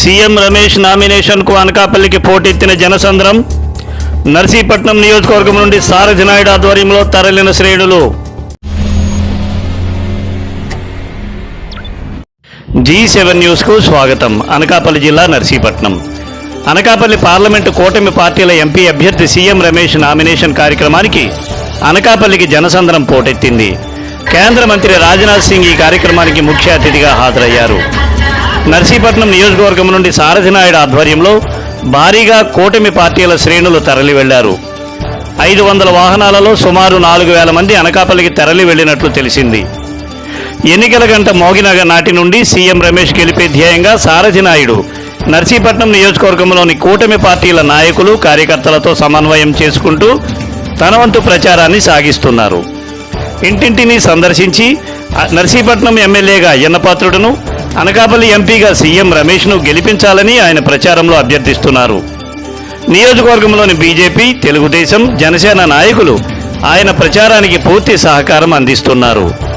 CM Ramesh నామినేషన్కు అనకాపల్లికి పోటెత్తిన జనసంద్రం. నర్సీపట్నం నియోజకవర్గం నుండి సారథి నాయుడు ఆధ్వర్యంలో తరలిన శ్రేణులు. జీ సెవెన్ న్యూస్కు స్వాగతం. అనకాపల్లి జిల్లా నర్సీపట్నం. అనకాపల్లి పార్లమెంటు కూటమి పార్టీల ఎంపీ అభ్యర్థి సీఎం రమేష్ నామినేషన్ కార్యక్రమానికి అనకాపల్లికి జనసంద్రం పోటెత్తింది. కేంద్ర మంత్రి రాజ్నాథ్ సింగ్ ఈ కార్యక్రమానికి ముఖ్య అతిథిగా హాజరయ్యారు. నర్సీపట్నం నియోజకవర్గం నుండి సారథి నాయుడు ఆధ్వర్యంలో భారీగా కూటమి పార్టీల శ్రేణులు తరలి వెళ్ళారు. ఐదు వందల వాహనాలలో సుమారు నాలుగు వేల మంది అనకాపల్లికి తరలి వెళ్ళినట్లు తెలిసింది. ఎన్నికల గంట మోగినగ నాటి నుండి సీఎం రమేష్ గెలిపే ధ్యేయంగా సారథి నాయుడు నర్సీపట్నం నియోజకవర్గంలోని కూటమి పార్టీల నాయకులు కార్యకర్తలతో సమన్వయం చేసుకుంటూ తన వంతు ప్రచారాన్ని సాగిస్తున్నారు. ఇంటింటిని సందర్శించి నర్సీపట్నం ఎమ్మెల్యేగా ఎన్నపాత్రుడును అనకాపల్లి ఎంపీగా సీఎం రమేష్ను గెలిపించాలని ఆయన ప్రచారంలో అభ్యర్థిస్తున్నారు. నియోజకవర్గంలోని బీజేపీ తెలుగుదేశం జనసేన నాయకులు ఆయన ప్రచారానికి పూర్తి సహకారం అందిస్తున్నారు.